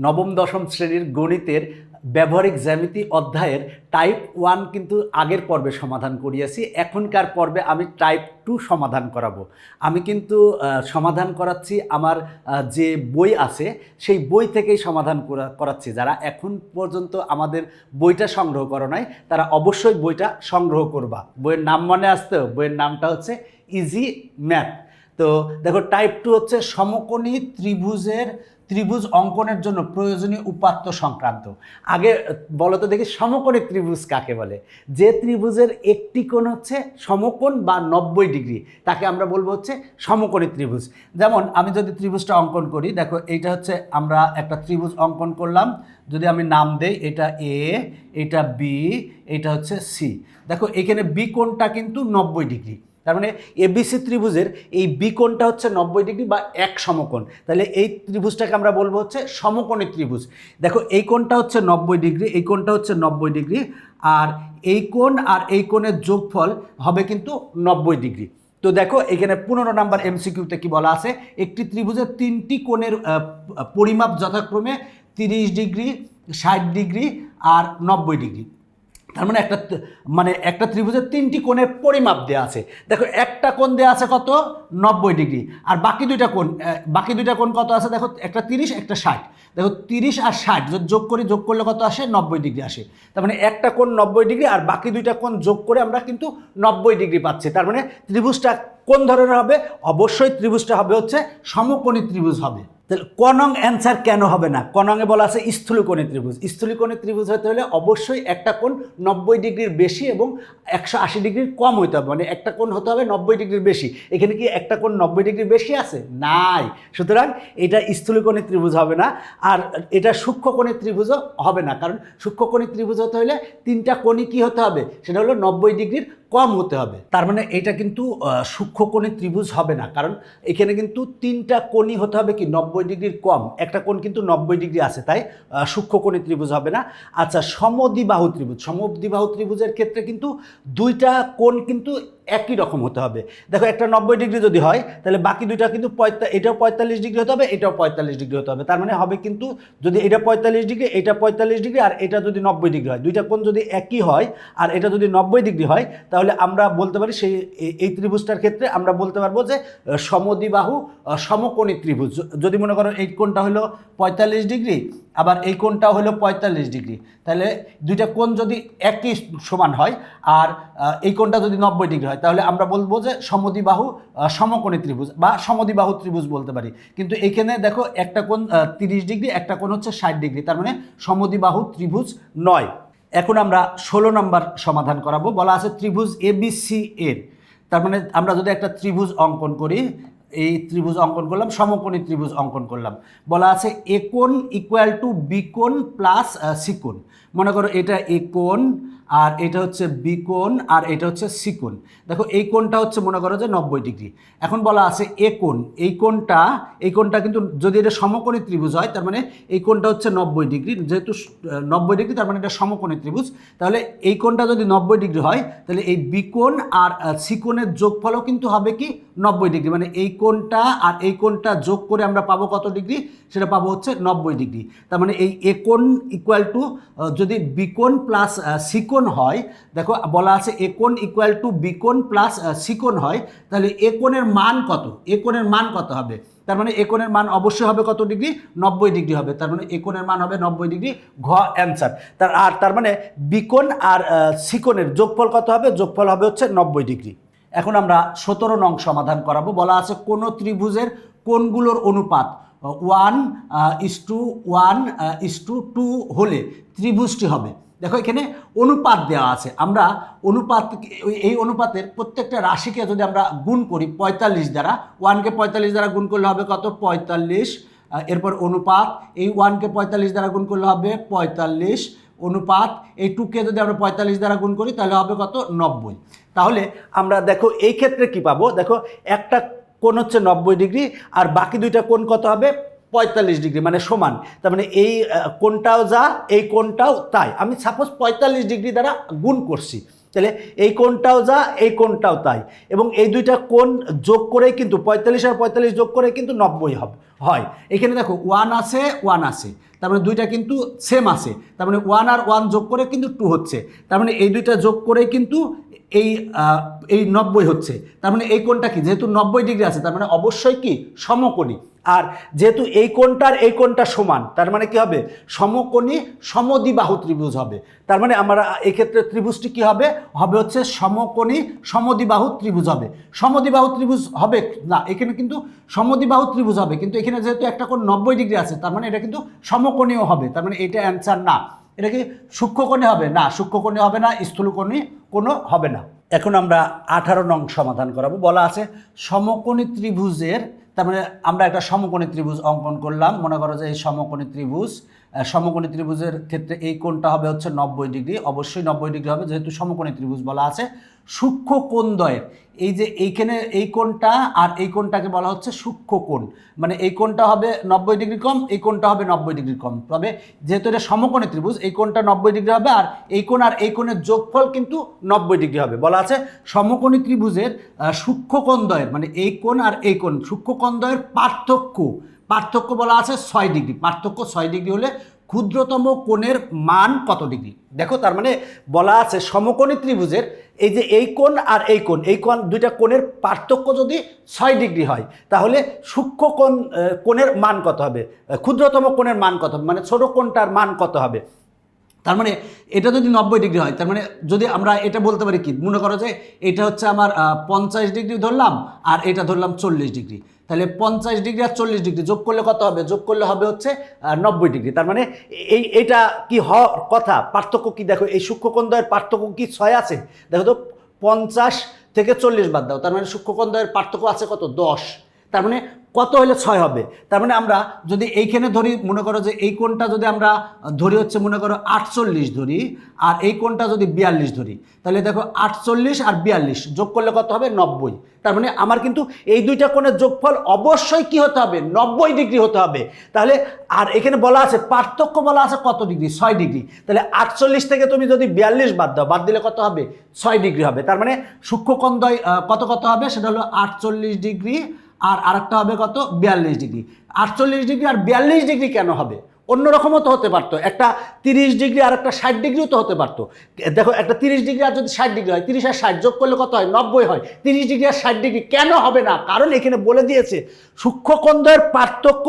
নবম, দশম শ্রেণির গণিতের ব্যবহারিক জ্যামিতি অধ্যায়ের টাইপ ওয়ান কিন্তু আগের পর্বে সমাধান করিয়াছি। এখনকার পর্বে আমি টাইপ টু সমাধান করাবো। আমি কিন্তু সমাধান করাচ্ছি আমার যে বই আছে, সেই বই থেকেই সমাধান করা- করাচ্ছি। যারা এখন পর্যন্ত আমাদের বইটা সংগ্রহ করো নাই, তারা অবশ্যই বইটা সংগ্রহ করবা। বইয়ের নাম মনে আসতো বইয়ের নামটা হচ্ছে ইজি ম্যাথ তো দেখো টাইপ টু হচ্ছে সমকোণী ত্রিভুজের ত্রিভুজ অঙ্কনের জন্য প্রয়োজনীয় উপাত্ত সংক্রান্ত। আগে বলো তো দেখি সমকোণী ত্রিভুজ কাকে বলে? যে ত্রিভুজের একটি কোণ হচ্ছে সমকোণ বা নব্বই ডিগ্রি, তাকে আমরা বলব হচ্ছে সমকোণী ত্রিভুজ। যেমন, আমি যদি ত্রিভুজটা অঙ্কন করি, দেখো এইটা হচ্ছে আমরা একটা ত্রিভুজ অঙ্কন করলাম, যদি আমি নাম দেই, এটা এ এটা বি এটা হচ্ছে সি দেখো, এখানে বি কোণটা কিন্তু নব্বই ডিগ্রি। তার মানে এবিসি ত্রিভুজের এই বিকোণটা হচ্ছে নব্বই ডিগ্রি বা এক সমকোণ। তাহলে এই ত্রিভুজটাকে আমরা বলব হচ্ছে সমকোণী ত্রিভুজ। দেখো, এই কোণটা হচ্ছে নব্বই ডিগ্রি, এই কোণটা হচ্ছে নব্বই ডিগ্রি, আর এই কোণ আর এই কোণের যোগফল হবে কিন্তু নব্বই ডিগ্রি। তো দেখো, এখানে পনেরো নাম্বার এমসিকিউতে কি বলা আছে? একটি ত্রিভুজের তিনটি কোণের পরিমাপ যথাক্রমে তিরিশ ডিগ্রি, ষাট ডিগ্রি আর নব্বই ডিগ্রি। তার মানে একটা মানে একটা ত্রিভুজের তিনটি কোণের পরিমাপ দেওয়া আছে। দেখো, একটা কোণ দেওয়া আছে কত? নব্বই ডিগ্রি। আর বাকি দুইটা কোণ বাকি দুইটা কোণ কত আছে? দেখো, একটা তিরিশ, একটা ষাট। দেখো, তিরিশ আর ষাট যদি যোগ করি, যোগ করলে কত আসে? নব্বই ডিগ্রি আসে। তার মানে একটা কোণ নব্বই ডিগ্রি আর বাকি দুইটা কোণ যোগ করে আমরা কিন্তু নব্বই ডিগ্রি পাচ্ছি। তার মানে ত্রিভুজটা কোন ধরনের হবে? অবশ্যই ত্রিভুজটা হবে হচ্ছে সমকোণী ত্রিভুজ হবে। তাহলে কনং অ্যান্সার কেন হবে না? কনংয়ে বলা আছে স্থূলকোণী ত্রিভুজ। স্থূলকোণী ত্রিভুজ হতে হলে অবশ্যই একটা কোণ নব্বই ডিগ্রির বেশি এবং একশো আশি ডিগ্রির কম হতে হবে। মানে একটা কোণ হতে হবে নব্বই ডিগ্রির বেশি। এখানে কি একটা কোণ নব্বই ডিগ্রির বেশি আছে? নাই। সুতরাং এটা স্থূলকোণী ত্রিভুজ হবে না আর এটা সূক্ষ্মকোণী ত্রিভুজও হবে না। কারণ সূক্ষ্মকোণী ত্রিভুজ হতে হলে তিনটা কোণই কি হতে হবে? সেটা হলো নব্বই ডিগ্রির কম হতে হবে। তার মানে এটা কিন্তু সূক্ষ্ম কোণে ত্রিভুজ হবে না। কারণ এখানে কিন্তু তিনটা কোণই হতে হবে কি? নব্বই ডিগ্রির কম। একটা কোণ কিন্তু নব্বই ডিগ্রি আছে, তাই সূক্ষ্ম কোণে ত্রিভুজ হবে না। আচ্ছা সমদ্বিবাহু ত্রিভুজ। সমদ্বিবাহু ত্রিভুজের ক্ষেত্রে কিন্তু দুইটা কোণ কিন্তু একই রকম হতে হবে। দেখো একটা নব্বই ডিগ্রি যদি হয়, তাহলে বাকি দুইটা কিন্তু এটাও পঁয়তাল্লিশ ডিগ্রি হতে হবে, এটাও পঁয়তাল্লিশ ডিগ্রি হতে হবে। তার মানে হবে কিন্তু যদি এটা পঁয়তাল্লিশ ডিগ্রি, এটা পঁয়তাল্লিশ ডিগ্রি আর এটা যদি নব্বই ডিগ্রি হয়। দুইটা কোণ যদি একই হয় আর এটা যদি নব্বই ডিগ্রি হয়, তাহলে আমরা বলতে পারি সেই, এই- এই ত্রিভুজটার ক্ষেত্রে আমরা বলতে পারব যে সমদিবাহু সমকোণী ত্রিভুজ। যদি মনে করো এই কোণটা হলো পঁয়তাল্লিশ ডিগ্রি আবার এই কোণটা হলো পঁয়তাল্লিশ ডিগ্রি। তাহলে দুইটা কোণ যদি একই সমান হয়, আর এই কোণটা যদি নব্বই ডিগ্রি হয়, তাহলে আমরা বলব যে সমদিবাহু সমকোণী ত্রিভুজ বা সমদিবাহু ত্রিভুজ বলতে পারি। কিন্তু এখানে দেখো একটা কোণ তিরিশ ডিগ্রি, একটা কোণ হচ্ছে ষাট ডিগ্রি, তার মানে সমদিবাহু ত্রিভুজ নয়। এখন আমরা ষোলো নম্বর সমাধান করাবো। বলা আছে ত্রিভুজ এবিসি এর তার মানে আমরা যদি একটা ত্রিভুজ অঙ্কন করি এই ত্রিভুজ অঙ্কন করলাম, সমকোণী ত্রিভুজ অঙ্কন করলাম। বলা আছে একোণ ইকুয়াল টু বিকোণ প্লাস সিকোণ মনে করো এটা এ একোণ আর এটা হচ্ছে বিকোণ আর এটা হচ্ছে সিকোণ দেখো এই কোণটা হচ্ছে মনে করো যে নব্বই ডিগ্রি। এখন বলা আছে এ কোণ। এই কোণটা এই কোণটা কিন্তু যদি এটা সমকোণী ত্রিভুজ হয়, তার মানে এই কোণটা হচ্ছে নব্বই ডিগ্রি। যেহেতু নব্বই ডিগ্রি, তার মানে এটা সমকোণী ত্রিভুজ। তাহলে এই কোণটা যদি নব্বই ডিগ্রি হয়, তাহলে এই বিকোণ আর সিকোণের যোগফলও কিন্তু হবে কি নব্বই ডিগ্রি। মানে এই কোণটা আর এই কোণটা যোগ করে আমরা পাবো কত ডিগ্রি? সেটা পাবো হচ্ছে নব্বই ডিগ্রি। তার মানে এই এ একোণ ইকুয়াল টু যদি বিকোণ প্লাস সিকোণ হয়, দেখো বলা আছে একোণ ইকুয়াল টু বিকোণ প্লাস সিকোণ হয়, তাহলে একোণের মান কত? একোণের মান কত হবে? তার মানে একোণের মান অবশ্যই হবে কত ডিগ্রি নব্বই ডিগ্রি হবে। তার মানে একোণের মান হবে নব্বই ডিগ্রি ঘ অ্যান্সার তার, আর তার মানে বিকোণ আর সিকোণের যোগফল কত হবে? যোগফল হবে হচ্ছে নব্বই ডিগ্রি এখন আমরা সতেরো নং সমাধান করাবো। বলা আছে কোনো ত্রিভুজের কোনগুলোর অনুপাত one is to one is to two হলে ত্রিভুজটি হবে। দেখো এখানে অনুপাত দেওয়া আছে। আমরা অনুপাত এই অনুপাতের প্রত্যেকটা রাশিকে যদি আমরা গুণ করি পঁয়তাল্লিশ দ্বারা ওয়ানকে পঁয়তাল্লিশ দ্বারা গুণ করলে হবে কত? পঁয়তাল্লিশ। এরপর অনুপাত, এই ওয়ানকে পঁয়তাল্লিশ দ্বারা গুণ করলে হবে পঁয়তাল্লিশ। অনুপাত, এই টুকে যদি আমরা পঁয়তাল্লিশ দ্বারা গুণ করি তাহলে হবে কত? নব্বই। তাহলে আমরা দেখো এই ক্ষেত্রে কি পাবো? দেখো একটা কোণ হচ্ছে নব্বই ডিগ্রি আর বাকি দুইটা কোন কত হবে? পঁয়তাল্লিশ ডিগ্রি মানে সমান। তার মানে এই কোনটাও যা, এই কোনটাও তাই। আমি সাপোজ পঁয়তাল্লিশ ডিগ্রি দ্বারা গুণ করছি। তাহলে এই কোণটাও যা, এই কোণটাও তাই। এবং এই দুইটা কোণ যোগ করেই কিন্তু পঁয়তাল্লিশ আর পঁয়তাল্লিশ যোগ করে কিন্তু নব্বই হবে, হয়। এখানে দেখো ওয়ান আছে ওয়ান আছে। তার মানে দুইটা কিন্তু সেম আছে। তার মানে ওয়ান আর ওয়ান যোগ করে কিন্তু টু হচ্ছে। তার মানে এই দুইটা যোগ করেই কিন্তু এই এই নব্বই হচ্ছে। তার মানে এই কোণটা কি? যেহেতু নব্বই ডিগ্রি আছে, তার মানে অবশ্যই কি? সমকোণী। আর যেহেতু এই কোণটার এই কোণটা সমান, তার মানে কি হবে? সমকোণী সমদ্বিবাহু ত্রিভুজ হবে। তার মানে আমরা এই ক্ষেত্রে ত্রিভুজটি কি হবে? হবে হচ্ছে সমকোণী সমদ্বিবাহু ত্রিভুজ হবে। সমদ্বিবাহু ত্রিভুজ হবে না, এখানে কিন্তু সমদ্বিবাহু ত্রিভুজ হবে। কিন্তু এখানে যেহেতু একটা কোণ নব্বই ডিগ্রি আছে, তার মানে এটা কিন্তু সমকোণীয় হবে। তার মানে এটা অ্যান্সার না। এটা কি সূক্ষ্মকোণে হবে? না, সূক্ষ্মকোণে হবে না, স্থূলকোণে কোনো হবে না। এখন আমরা আঠারো নং সমাধান করাবো। বলা আছে সমকোণী ত্রিভুজের তার মানে আমরা একটা সমকোণী ত্রিভুজ অঙ্কন করলাম। মনে করো যে এই সমকোণী ত্রিভুজ সমকোণী ত্রিভুজের ক্ষেত্রে এই কোণটা হবে হচ্ছে নব্বই ডিগ্রি। অবশ্যই নব্বই ডিগ্রি হবে, যেহেতু সমকোণী ত্রিভুজ বলা আছে। সূক্ষ্ম কোণদ্বয়ের এই যে এইখানে এই কোণটা আর এই কোণটাকে বলা হচ্ছে সূক্ষ্ম কোণ। মানে এই কোণটা হবে নব্বই ডিগ্রি কম, এই কোণটা হবে নব্বই ডিগ্রি কম। তবে যেহেতু এটা সমকোণী ত্রিভুজ, এই কোণটা নব্বই ডিগ্রি হবে আর এই কোণ আর এই কোণের যোগফল কিন্তু নব্বই ডিগ্রি হবে। বলা আছে সমকোণী ত্রিভুজের সূক্ষ্ম কোণদ্বয়ের মানে এই কোণ আর এই কোণ, সূক্ষ্ম কোণদ্বয়ের পার্থক্য পার্থক্য বলা আছে ছয় ডিগ্রি। পার্থক্য ছয় ডিগ্রি হলে ক্ষুদ্রতম কোণের মান কত ডিগ্রি? দেখো, তার মানে বলা আছে সমকোণী ত্রিভুজের এই যে এই কোণ আর এই কোণ এই কোণ দুইটা কোণের পার্থক্য যদি ছয় ডিগ্রি হয়, তাহলে সূক্ষ্ম কোণ কোণের মান কত হবে? ক্ষুদ্রতম কোণের মান কত হবে? মানে ছোট কোণটার মান কত হবে? তার মানে এটা যদি নব্বই ডিগ্রি হয়, তার মানে যদি আমরা এটা বলতে পারি কি? মনে করো যে এটা হচ্ছে আমার পঞ্চাশ ডিগ্রি ধরলাম আর এটা ধরলাম চল্লিশ ডিগ্রি। তাহলে পঞ্চাশ ডিগ্রি আর চল্লিশ ডিগ্রি যোগ করলে কত হবে? যোগ করলে হবে হচ্ছে নব্বই ডিগ্রি। তার মানে এই এটা কি হওয়ার কথা? পার্থক্য কি? দেখো, এই সূক্ষ্মকন্দয়ের পার্থক্য কি ছয় আছে? দেখো তো, পঞ্চাশ থেকে চল্লিশ বাদ দাও। তার মানে সূক্ষ্মকন্দয়ের পার্থক্য আছে কত? দশ। তার মানে কত হলে ছয় হবে? তার মানে আমরা যদি এইখানে ধরি, মনে করো যে এই কোণটা যদি আমরা ধরি হচ্ছে, মনে করো আটচল্লিশ ধরি, আর এই কোণটা যদি বিয়াল্লিশ ধরি, তাহলে দেখো আটচল্লিশ আর বিয়াল্লিশ যোগ করলে কত হবে? নব্বই। তার মানে আমার কিন্তু এই দুইটা কোণের যোগফল অবশ্যই কি হতে হবে? নব্বই ডিগ্রি হতে হবে। তাহলে, আর এখানে বলা আছে, পার্থক্য বলা আছে কত ডিগ্রি? ছয় ডিগ্রি। তাহলে আটচল্লিশ থেকে তুমি যদি বিয়াল্লিশ বাদ দাও, বাদ দিলে কত হবে? ছয় ডিগ্রি হবে। তার মানে সূক্ষ্মকন্দয় কত কত হবে? সেটা হলো আটচল্লিশ ডিগ্রি আর আরেকটা হবে কত? বিয়াল্লিশ ডিগ্রি। আটচল্লিশ ডিগ্রি আর বিয়াল্লিশ ডিগ্রি কেন হবে? অন্যরকমও তো হতে পারতো। একটা তিরিশ ডিগ্রি আর একটা ষাট ডিগ্রিও তো হতে পারতো। দেখো, একটা তিরিশ ডিগ্রি আর যদি ষাট ডিগ্রি হয়, তিরিশ আর ষাট যোগ করলে কত হয়? নব্বই হয়। তিরিশ ডিগ্রি আর ষাট ডিগ্রি কেন হবে না? কারণ এখানে বলে দিয়েছে সূক্ষ্মকন্দয়ের পার্থক্য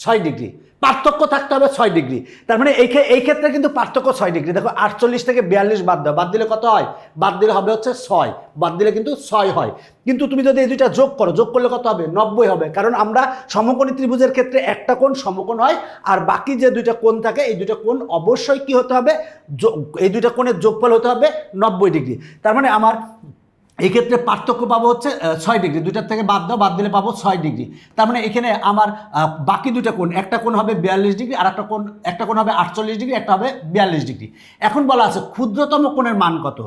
ছয় ডিগ্রি। পার্থক্য থাকতে হবে ছয় ডিগ্রি। তার মানে এই এই ক্ষেত্রে কিন্তু পার্থক্য ছয় ডিগ্রি। দেখো, আটচল্লিশ থেকে বিয়াল্লিশ বাদ দাও। বাদ দিলে কত হয়? বাদ দিলে হবে হচ্ছে ছয়। বাদ দিলে কিন্তু ছয় হয়। কিন্তু তুমি যদি এই দুইটা যোগ করো, যোগ করলে কত হবে? নব্বই হবে। কারণ আমরা সমকোণী ত্রিভুজের ক্ষেত্রে একটা কোণ সমকোণ হয়, আর বাকি যে দুইটা কোণ থাকে, এই দুইটা কোণ অবশ্যই কি হতে হবে? এই দুইটা কোণের যোগফল হতে হবে নব্বই ডিগ্রি। তার মানে আমার এই ক্ষেত্রে পার্থক্য পাবো হচ্ছে ছয় ডিগ্রি। দুইটার থেকে বাদ দাও, বাদ দিলে পাবো ছয় ডিগ্রি। তার মানে এখানে আমার বাকি দুইটা কোণ, একটা কোণ হবে বিয়াল্লিশ ডিগ্রি, আর একটা কোণ একটা কোণ হবে আটচল্লিশ ডিগ্রি, একটা হবে বিয়াল্লিশ ডিগ্রি। এখন বলা আছে ক্ষুদ্রতম কোণের মান কত?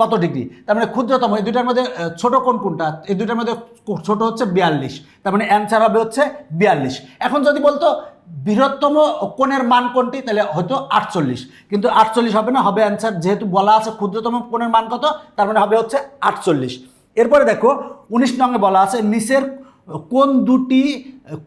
কত ডিগ্রি? তার মানে ক্ষুদ্রতম, এই দুইটার মধ্যে ছোট কোণ কোনটা এই দুইটার মধ্যে ছোট হচ্ছে বিয়াল্লিশ। তার মানে অ্যান্সার হবে হচ্ছে বিয়াল্লিশ। এখন যদি বলতো বৃহত্তম কোণের মান কোনটি? তাহলে হয়তো আটচল্লিশ। কিন্তু আটচল্লিশ হবে না, হবে অ্যান্সার যেহেতু বলা আছে ক্ষুদ্রতম কোণের মান কত, তার মানে হবে হচ্ছে আটচল্লিশ। এরপরে দেখো, উনিশ নঙ্গে বলা আছে, নিচের কোন দুটি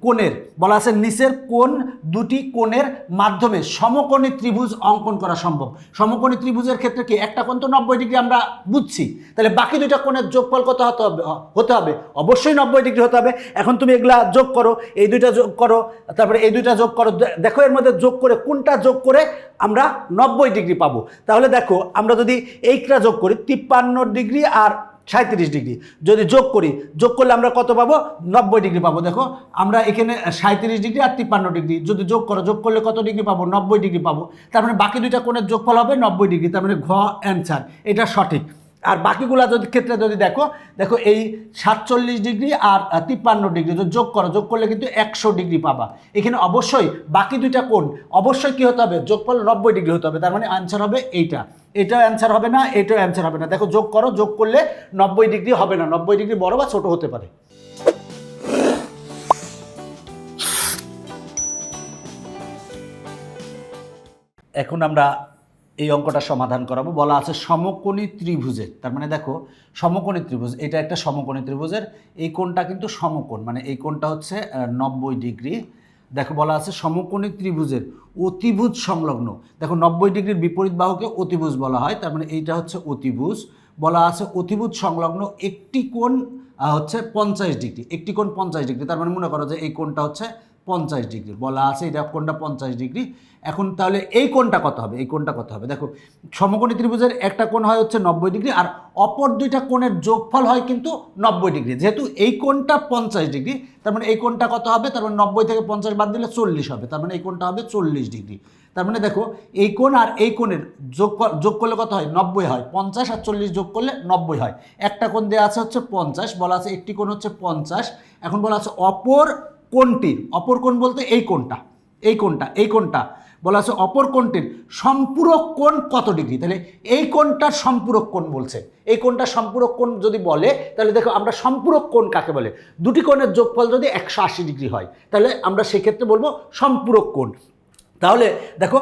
কোণের, বলা আছে নিচের কোন দুটি কোণের মাধ্যমে সমকোণী ত্রিভুজ অঙ্কন করা সম্ভব। সমকোণী ত্রিভুজের ক্ষেত্রে কি একটা কোণ তো নব্বই ডিগ্রি আমরা বুঝছি। তাহলে বাকি দুইটা কোণের যোগফল কত হতে হবে? হতে হবে। অবশ্যই নব্বই ডিগ্রি হতে হবে। এখন তুমি এগুলা যোগ করো, এই দুইটা যোগ করো, তারপরে এই দুইটা যোগ করো। দেখো এর মধ্যে যোগ করে কোনটা যোগ করে আমরা নব্বই ডিগ্রি পাবো। তাহলে দেখো, আমরা যদি এইটা যোগ করি, তিপ্পান্ন ডিগ্রি আর সাঁত্রিশ ডিগ্রি। যদি যোগ করি, যোগ করলে আমরা কত পাবো? নব্বই ডিগ্রি পাবো। দেখো, আমরা এখানে সাঁত্রিশ ডিগ্রি আর তিপ্পান্ন ডিগ্রি। যদি যোগ করো, যোগ করলে কত ডিগ্রি পাবো? নব্বই ডিগ্রি পাবো। তার মানে বাকি দুইটা কোণের যোগফল হবে নব্বই ডিগ্রি। তার মানে ঘ অ্যান্সার। এটা সঠিক। আর বাকিগুলা যদি ক্ষেত্রে যদি দেখো দেখো এই সাতচল্লিশ ডিগ্রি আর তিপ্পান্ন ডিগ্রি যদি যোগ করো, যোগ করলে কিন্তু একশো ডিগ্রি পাবা। এখানে অবশ্যই বাকি দুইটা কোণ, অবশ্যই কি হতে হবে? যোগফল নব্বই ডিগ্রি হতে হবে, তার মানে আনসার হবে এইটা। এটাও অ্যান্সার হবে না, এটাও অ্যান্সার হবে না। দেখো যোগ করো, যোগ করলে নব্বই ডিগ্রি হবে না। নব্বই ডিগ্রি বড় বা ছোট হতে পারে। এখন আমরা এই অঙ্কটা সমাধান করাবো। বলা আছে সমকোণী ত্রিভুজের। তার মানে দেখো, সমকোণী ত্রিভুজ, এটা একটা সমকোণী ত্রিভুজের। এই কোণটা কিন্তু সমকোণ মানে এই কোণটা হচ্ছে নব্বই ডিগ্রি। দেখো, বলা আছে সমকোণী ত্রিভুজের অতিভুজ সংলগ্ন। দেখো, নব্বই ডিগ্রির বিপরীত বাহুকে অতিভুজ বলা হয়, তার মানে এইটা হচ্ছে অতিভুজ। বলা আছে অতিভুজ সংলগ্ন একটি কোণ হচ্ছে পঞ্চাশ ডিগ্রি, একটি কোণ পঞ্চাশ ডিগ্রি। তার মানে মনে করো যে এই কোণটা হচ্ছে পঞ্চাশ ডিগ্রি। বলা আছে এটা কোণটা পঞ্চাশ ডিগ্রি? এখন তাহলে এই কোণটা কত হবে? এই কোণটা কত হবে? দেখো, সমকোণী ত্রিভুজের একটা কোণ হয় হচ্ছে নব্বই ডিগ্রি আর অপর দুইটা কোণের যোগফল হয় কিন্তু নব্বই ডিগ্রি। যেহেতু এই কোণটা পঞ্চাশ ডিগ্রি, তার মানে এই কোণটা কত হবে? তার মানে নব্বই থেকে পঞ্চাশ বাদ দিলে চল্লিশ হবে। তার মানে এই কোণটা হবে চল্লিশ ডিগ্রি। তার মানে দেখো, এই কোণ আর এই কোণের যোগ যোগ করলে কত হয়? নব্বই হয়। পঞ্চাশ আর চল্লিশ যোগ করলে নব্বই হয়। একটা কোণ দেওয়া আছে হচ্ছে পঞ্চাশ, বলা আছে একটি কোণ হচ্ছে পঞ্চাশ। এখন বলা আছে অপর কোণটির অপর কোন বলতে এই কোনটা? এই কোনটা? এই কোনটা? বলা আছে অপর কোনটির সম্পূরক কোন কত ডিগ্রি? তাহলে এই কোণটার সম্পূরক কোন বলছে। এই কোণটা সম্পূরক কোন যদি বলে, তাহলে দেখো আমরা সম্পূরক কোন কাকে বলে? দুটি কোণের যোগফল যদি একশো আশি ডিগ্রি হয়, তাহলে আমরা সেক্ষেত্রে বলব সম্পূরক কোণ। তাহলে দেখো,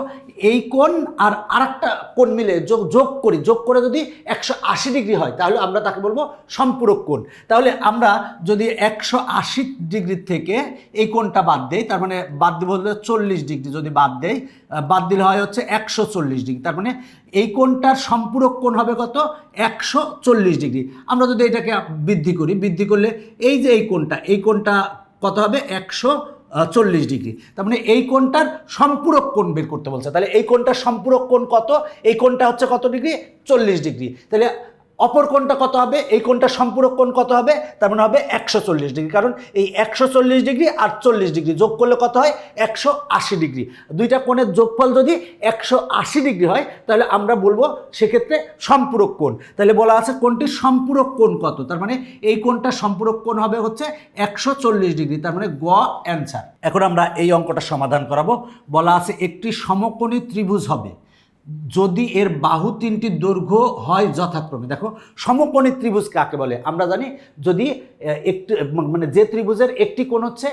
এই কোণ আর আরেকটা কোণ মিলে যোগ যোগ করি, যোগ করে যদি একশো আশি ডিগ্রি হয়, তাহলে আমরা তাকে বলব সম্পূরক কোণ। তাহলে আমরা যদি একশো আশি ডিগ্রি থেকে এই কোণটা বাদ দেই, তার মানে বাদ দিব হলে চল্লিশ ডিগ্রি যদি বাদ দেই বাদ দিলে হয় হচ্ছে একশো চল্লিশ ডিগ্রি, তার মানে এই কোণটার সম্পূরক কোণ হবে কত? একশো চল্লিশ ডিগ্রি। আমরা যদি এটাকে বৃদ্ধি করি, বৃদ্ধি করলে এই যে এই কোণটা এই কোণটা কত হবে? একশো চল্লিশ ডিগ্রি। তার মানে এই কোণটার সম্পূরক কোণ বের করতে বলছে। তাহলে এই কোণটার সম্পূরক কোণ কত? এই কোণটা হচ্ছে কত ডিগ্রি? চল্লিশ ডিগ্রি। তাহলে অপর কোণটা কত হবে? এই কোণটার সম্পূরক কোণ কত হবে? তার মানে হবে একশো চল্লিশ ডিগ্রি। কারণ এই একশো চল্লিশ ডিগ্রি আর চল্লিশ ডিগ্রি যোগ করলে কত হয়? একশো আশি ডিগ্রি। দুইটা কোণের যোগফল যদি একশো আশি ডিগ্রি হয়, তাহলে আমরা বলব সেক্ষেত্রে সম্পূরক কোণ। তাহলে বলা আছে কোণটির সম্পূরক কোণ কত? তার মানে এই কোণটার সম্পূরক কোণ হবে হচ্ছে একশো চল্লিশ ডিগ্রি। তার মানে গ অ্যান্সার। এখন আমরা এই অঙ্কটা সমাধান করাবো। বলা আছে একটি সমকোণী ত্রিভুজ হবে। যদি এর বাহু তিনটি দৈর্ঘ্য হয় যথাক্রমে। দেখো, সমকোণী ত্রিভুজ কাকে বলে? আমরা জানি যদি একটি মানে যে ত্রিভুজের একটি কোণ হচ্ছে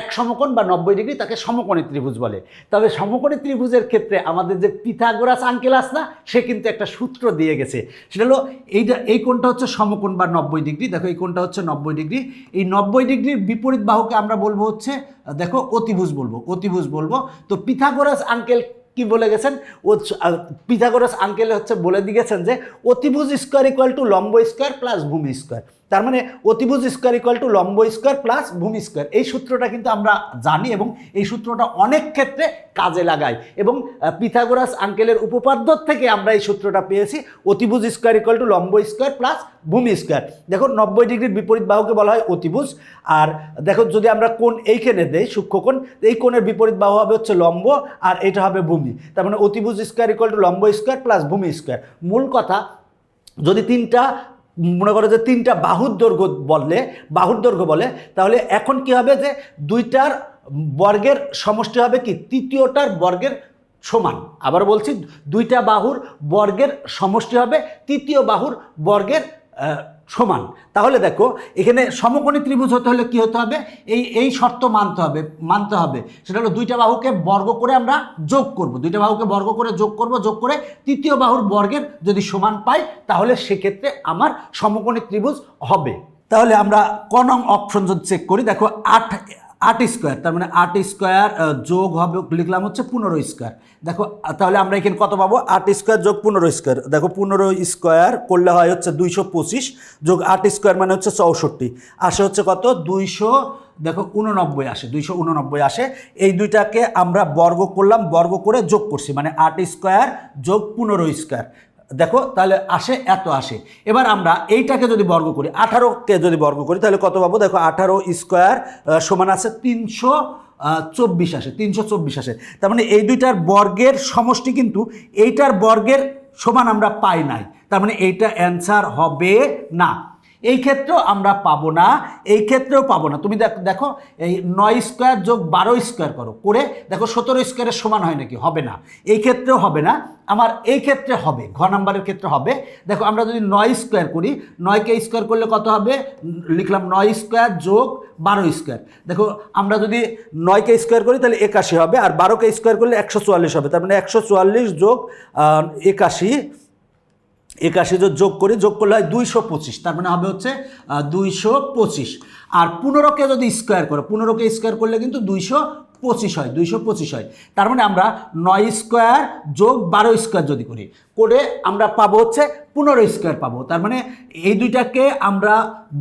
এক সমকোণ বা নব্বই ডিগ্রি, তাকে সমকোণী ত্রিভুজ বলে। তবে সমকোণী ত্রিভুজের ক্ষেত্রে আমাদের যে পিথাগোরাস আঙ্কেল আস না, সে কিন্তু একটা সূত্র দিয়ে গেছে। সেটা হলো, এইটা, এই কোণটা হচ্ছে সমকোণ বা নব্বই ডিগ্রি। দেখো, এই কোণটা হচ্ছে নব্বই ডিগ্রি। এই নব্বই ডিগ্রির বিপরীত বাহুকে আমরা বলব হচ্ছে, দেখো, অতিভুজ বলব। অতিভুজ বলব। তো পিথাগোরাস আঙ্কেল কি বলে গেছেন? ও পিথাগোরাস আঙ্কেল হচ্ছে বলে দিয়ে গেছেন যে অতিভুজ স্কোয়ার ইকুয়াল টু লম্ব স্কোয়ার প্লাস ভূমি স্কোয়ার তার মানে অতিভুজ স্কোয়ার ইকুয়াল টু লম্ব স্কোয়ার প্লাস ভূমি স্কোয়ার এই সূত্রটা কিন্তু আমরা জানি এবং এই সূত্রটা অনেক ক্ষেত্রে কাজে লাগাই এবং পিথাগোরাস আঙ্কেলের উপপাদ্য থেকে আমরা এই সূত্রটা পেয়েছি, অতিভুজ স্কোয়ার ইকুয়াল টু লম্ব স্কোয়ার প্লাস ভূমি স্কোয়ার দেখো নব্বই ডিগ্রির বিপরীত বাহুকে বলা হয় অতিভুজ। আর দেখো, যদি আমরা কোণ এইখানে দেই সূক্ষ্মকোণ এই কোণের বিপরীত বাহু হবে হচ্ছে লম্ব আর এটা হবে ভূমি। তার মানে অতিভুজ স্কোয়ার ইকুয়াল টু লম্ব স্কোয়ার প্লাস ভূমি স্কোয়ার মূল কথা, যদি তিনটা মনে করো যে তিনটা বাহুর দৈর্ঘ্য বললে, বাহুর দৈর্ঘ্য বলে, তাহলে এখন কি হবে যে দুইটার বর্গের সমষ্টি হবে কি? তৃতীয়টার বর্গের সমান। আবার বলছি, দুইটা বাহুর বর্গের সমষ্টি হবে, তৃতীয় বাহুর বর্গের সমান। তাহলে দেখো, এখানে সমকোণী ত্রিভুজ হতে হলে কি হতে হবে? এই এই শর্ত মানতে হবে মানতে হবে। সেটা হলো দুইটা বাহুকে বর্গ করে আমরা যোগ করব। দুইটা বাহুকে বর্গ করে যোগ করব, যোগ করে তৃতীয় বাহুর বর্গের যদি সমান পাই, তাহলে সেক্ষেত্রে আমার সমকোণী ত্রিভুজ হবে। তাহলে আমরা ক নং অপশন যদি চেক করি, দেখো, আট আট স্কোয়ার, তার মানে আট স্কোয়ার যোগ হবে, লিখলাম হচ্ছে পনেরো স্কোয়ার। দেখো, তাহলে আমরা এখানে কত পাবো? আট স্কোয়ার যোগ পনেরো স্কোয়ার। দেখো, পনেরো স্কোয়ার করলে হয় হচ্ছে দুইশো পঁচিশ, যোগ আট স্কোয়ার মানে হচ্ছে চৌষট্টি। আসে হচ্ছে কত? দুইশো, দেখো, উননব্বই আসে, দুইশো উননব্বই আসে। এই দুইটাকে আমরা বর্গ করলাম, বর্গ করে যোগ করছি মানে আট স্কোয়ার যোগ পনেরো স্কোয়ার। দেখো, তাহলে আসে, এত আসে। এবার আমরা এইটাকে যদি বর্গ করি, আঠারোকে যদি বর্গ করি, তাহলে কত পাবো? দেখো, আঠারো স্কোয়ার সমান আছে তিনশো চব্বিশ আসে, তিনশো চব্বিশ আসে। তার মানে এই দুইটার বর্গের সমষ্টি কিন্তু এইটার বর্গের সমান আমরা পাই নাই। তার মানে এইটা অ্যান্সার হবে না। এই ক্ষেত্রেও আমরা পাবো না, এই ক্ষেত্রেও পাবো না। তুমি দেখ- এই নয় স্কোয়ার যোগ বারো স্কোয়ার করো, করে দেখো সতেরো স্কোয়ারের সমান হয় নাকি? হবে না। এই ক্ষেত্রেও হবে না। আমার এই ক্ষেত্রে হবে, ঘ নাম্বারের ক্ষেত্রে হবে। দেখো, আমরা যদি নয় স্কোয়ার করি, নয়কে স্কোয়ার করলে কত হবে? লিখলাম নয় স্কোয়ার যোগ বারো স্কোয়ার দেখো, আমরা যদি নয়কে স্কোয়ার করি, তাহলে একাশি হবে। আর বারোকে স্কোয়ার করলে একশো চুয়াল্লিশ হবে। তার মানে একশো চুয়াল্লিশ যোগ একাশি একাশি যোগ করি, যোগ করলে হয় দুইশো পঁচিশ, তার মানে হবে হচ্ছে দুইশো পঁচিশ। আর পনেরোকে যদি স্কোয়ার করো পনেরোকে স্কোয়ার করলে কিন্তু দুইশো পঁচিশ হয়, দুইশো পঁচিশ হয়। তার মানে আমরা নয় স্কোয়ার যোগ বারো স্কোয়ার যদি করি, করে আমরা পাবো হচ্ছে পনেরো স্কোয়ার পাবো। তার মানে এই দুইটাকে আমরা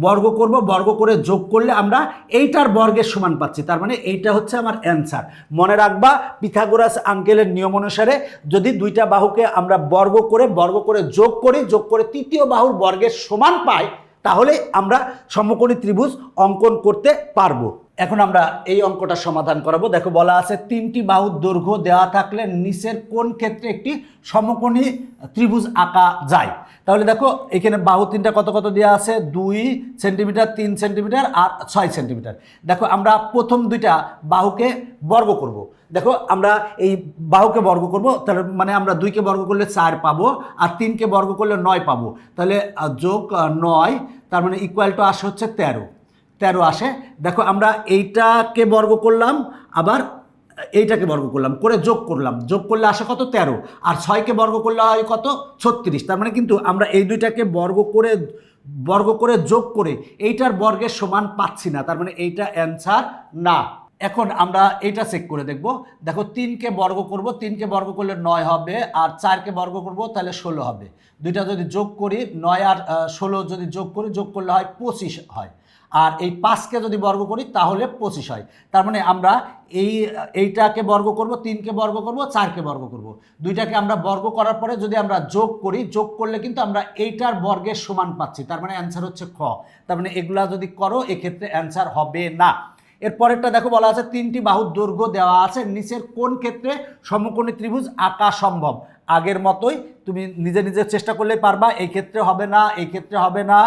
বর্গ করব, বর্গ করে যোগ করলে আমরা এইটার বর্গের সমান পাচ্ছি। তার মানে এইটা হচ্ছে আমার অ্যান্সার মনে রাখবা, পিথাগোরাস আঙ্কেলের নিয়ম অনুসারে যদি দুইটা বাহুকে আমরা বর্গ করে বর্গ করে যোগ করি, যোগ করে তৃতীয় বাহুর বর্গের সমান পাই, তাহলে আমরা সমকোণী ত্রিভুজ অঙ্কন করতে পারব। এখন আমরা এই অঙ্কটা সমাধান করাবো। দেখো বলা আছে, তিনটি বাহুর দৈর্ঘ্য দেওয়া থাকলে নিচের কোন ক্ষেত্রে একটি সমকোণী ত্রিভুজ আঁকা যায়? তাহলে দেখো, এখানে বাহু তিনটা কত কত দেওয়া আছে? দুই সেন্টিমিটার, তিন সেন্টিমিটার আর ছয় সেন্টিমিটার। দেখো, আমরা প্রথম দুইটা বাহুকে বর্গ করব। দেখো, আমরা এই বাহুকে বর্গ করব, তাহলে মানে আমরা দুইকে বর্গ করলে চার পাবো আর তিনকে বর্গ করলে নয় পাবো। তাহলে যোগ নয়, তার মানে ইকুয়াল টু আসে হচ্ছে তেরো। তেরো আসে। দেখো, আমরা এইটাকে বর্গ করলাম, আবার এইটাকে বর্গ করলাম, করে যোগ করলাম। যোগ করলে আসে কত? তেরো। আর ছয়কে বর্গ করলে হয় কত? ছত্রিশ। তার মানে কিন্তু আমরা এই দুইটাকে বর্গ করে বর্গ করে যোগ করে এইটার বর্গের সমান পাচ্ছি না। তার মানে এইটা অ্যান্সার না। এখন আমরা এইটা চেক করে দেখব। দেখো, তিনকে বর্গ করব, তিনকে বর্গ করলে নয় হবে, আর চারকে বর্গ করব, তাহলে ষোলো হবে। দুইটা যদি যোগ করি, নয় আর ষোলো যদি যোগ করি, যোগ করলে হয় পঁচিশ হয়। আর এই পাঁচকে যদি বর্গ করি, তাহলে পঁচিশ হয়। তার মানে আমরা এই, এইটাকে বর্গ করব, তিনকে বর্গ করব, চারকে বর্গ করব। দুইটাকে আমরা বর্গ করার পরে যদি আমরা যোগ করি, যোগ করলে কিন্তু আমরা এইটার বর্গের সমান পাচ্ছি। তার মানে অ্যান্সার হচ্ছে খ। তার মানে এগুলা যদি করো, এক্ষেত্রে অ্যান্সার হবে না। এর পরেরটা দেখো বলা আছে, তিনটি বাহুর দৈর্ঘ্য দেওয়া আছে। নিচের কোন ক্ষেত্রে সমকোণী ত্রিভুজ আঁকা সম্ভব? আগের মতোই তুমি নিজে নিজে চেষ্টা করলেই পারবা, এই ক্ষেত্রে হবে না, এই ক্ষেত্রে হবে না।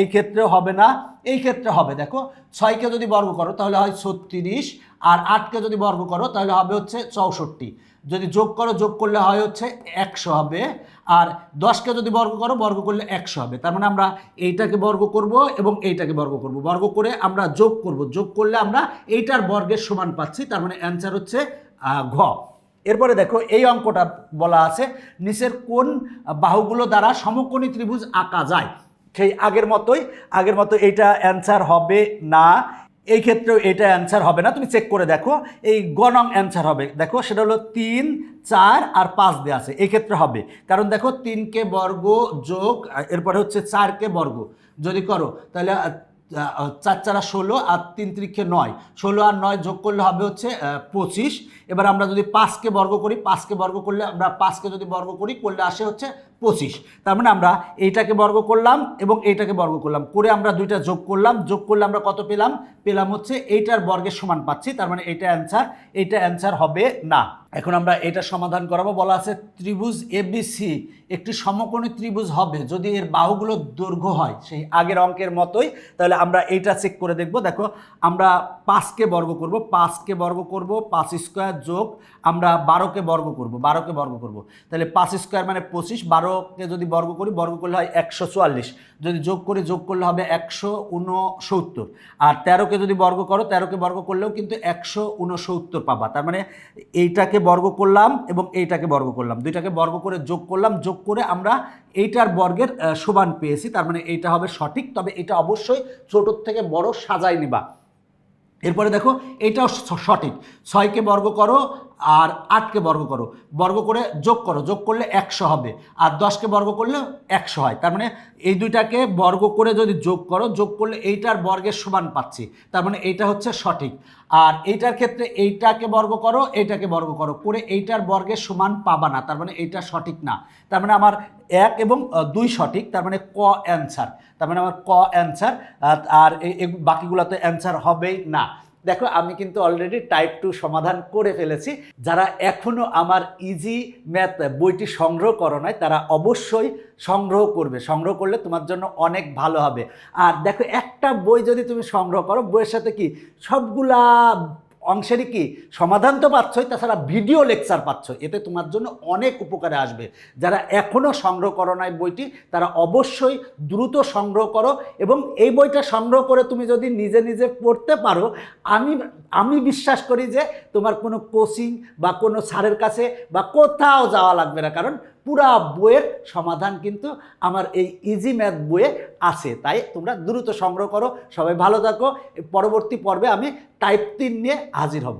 এই ক্ষেত্রে হবে না, এই ক্ষেত্রে হবে। দেখো, ছয়কে যদি বর্গ করো, তাহলে হয় ছত্রিশ, আর আটকে যদি বর্গ করো, তাহলে হবে হচ্ছে চৌষট্টি। যদি যোগ করো, যোগ করলে হয় হচ্ছে একশো হবে, আর দশকে যদি বর্গ করো, বর্গ করলে একশো হবে। তার মানে আমরা এইটাকে বর্গ করব এবং এইটাকে বর্গ করব। বর্গ করে আমরা যোগ করব। যোগ করলে আমরা এইটার বর্গের সমান পাচ্ছি, তার মানে অ্যান্সার হচ্ছে ঘ। এরপরে দেখো, এই অঙ্কটা বলা আছে, নিচের কোন বাহুগুলো দ্বারা সমকোণী ত্রিভুজ আঁকা যায়? সেই আগের মতোই, আগের মতো এইটা অ্যান্সার হবে না। এই ক্ষেত্রেও এটা অ্যান্সার হবে না। তুমি চেক করে দেখো, এই গণং অ্যান্সার হবে। দেখো, সেটা হলো তিন, চার আর পাঁচ দেওয়া আছে। এই ক্ষেত্রে হবে। কারণ দেখো তিনকে বর্গ যোগ, এরপরে হচ্ছে চারকে বর্গ। যদি করো, তাহলে চার চারা ষোলো আর তিন ত্রিক্ষে নয়। ষোলো আর নয় যোগ করলে হবে হচ্ছে পঁচিশ। এবার আমরা যদি পাঁচকে বর্গ করি পাঁচকে বর্গ করলে আমরা পাঁচকে যদি বর্গ করি, করলে আসে হচ্ছে পঁচিশ। তার মানে আমরা এইটাকে বর্গ করলাম এবং এইটাকে বর্গ করলাম। করে আমরা দুইটা যোগ করলাম। যোগ করলে আমরা কত পেলাম? পেলাম হচ্ছে এইটার বর্গের সমান পাচ্ছি। তার মানে এইটা অ্যান্সার এইটা অ্যান্সার হবে না। এখন আমরা এটা সমাধান করাবো। বলা আছে ত্রিভুজ এবিসি একটি সমকোণী ত্রিভুজ হবে। যদি এর বাহুগুলো দৈর্ঘ্য হয়, সেই আগের অঙ্কের মতোই, তাহলে আমরা এইটা চেক করে দেখব। দেখো, আমরা পাঁচকে বর্গ করব। পাঁচকে বর্গ করব, পাঁচ স্কোয়ার যোগ আমরা বারোকে বর্গ করব। বারোকে বর্গ করব। তাহলে পাঁচ স্কোয়ার মানে পঁচিশ বারোকে যদি বর্গ করি, বর্গ করলে হয় একশো চুয়াল্লিশ। যদি যোগ করি, যোগ করলে হবে একশো উনসত্তর আর তেরোকে যদি বর্গ করো, তেরোকে বর্গ করলেও কিন্তু একশো উনসত্তর পাবা। তার মানে এইটাকে বর্গ করলাম এবং এইটাকে বর্গ করলাম। দুইটাকে বর্গ করে যোগ করলাম, যোগ করে আমরা এইটার বর্গের সমান পেয়েছি। তার মানে এইটা হবে সঠিক, তবে এটা অবশ্যই ছোটোর থেকে বড় সাজাই নিবা। এরপরে দেখো, এটাও সঠিক। ছয়কে বর্গ করো আর আটকে বর্গ করো। বর্গ করে যোগ করো। যোগ করলে একশো হবে। আর দশকে বর্গ করলে একশো হয়। তার মানে এই দুইটাকে বর্গ করে যদি যোগ করো, যোগ করলে এইটার বর্গের সমান পাচ্ছি। তার মানে এইটা হচ্ছে সঠিক। আর এইটার ক্ষেত্রে এইটাকে বর্গ করো, এইটাকে বর্গ করো। করে এইটার বর্গের সমান পাবা না। তার মানে এইটা সঠিক না। তার মানে আমার এক এবং দুই সঠিক। তার মানে ক অ্যান্সার। তার মানে আমার ক অ্যান্সার। আর এই বাকিগুলোতে অ্যান্সার হবেই না। দেখো, আমি কিন্তু অলরেডি টাইপ টু সমাধান করে ফেলেছি। যারা এখনও আমার ইজি ম্যাথ বইটি সংগ্রহ করো নাই, তারা অবশ্যই সংগ্রহ করবে। সংগ্রহ করলে তোমার জন্য অনেক ভালো হবে। আর দেখো, একটা বই যদি তুমি সংগ্রহ করো, বইয়ের সাথে কি? সবগুলা অংশেরই কি? সমাধান তো পাচ্ছই, তাছাড়া ভিডিও লেকচার পাচ্ছ এতে তোমার জন্য অনেক উপকারে আসবে। যারা এখনও সংগ্রহ করো নাই বইটি, তারা অবশ্যই দ্রুত সংগ্রহ করো এবং এই বইটা সংগ্রহ করে তুমি যদি নিজে নিজে পড়তে পারো, আমি আমি বিশ্বাস করি যে তোমার কোনো কোচিং বা কোনো স্যারের কাছে বা কোথাও যাওয়া লাগবে না। কারণ পুরা বইয়ের সমাধান কিন্তু আমার এই ইজি ম্যাথ বইয়ে আছে। তাই তোমরা দ্রুত সংগ্রহ করো। সবাই ভালো থাকো। পরবর্তী পর্বে আমি টাইপ তিন নিয়ে হাজির হব।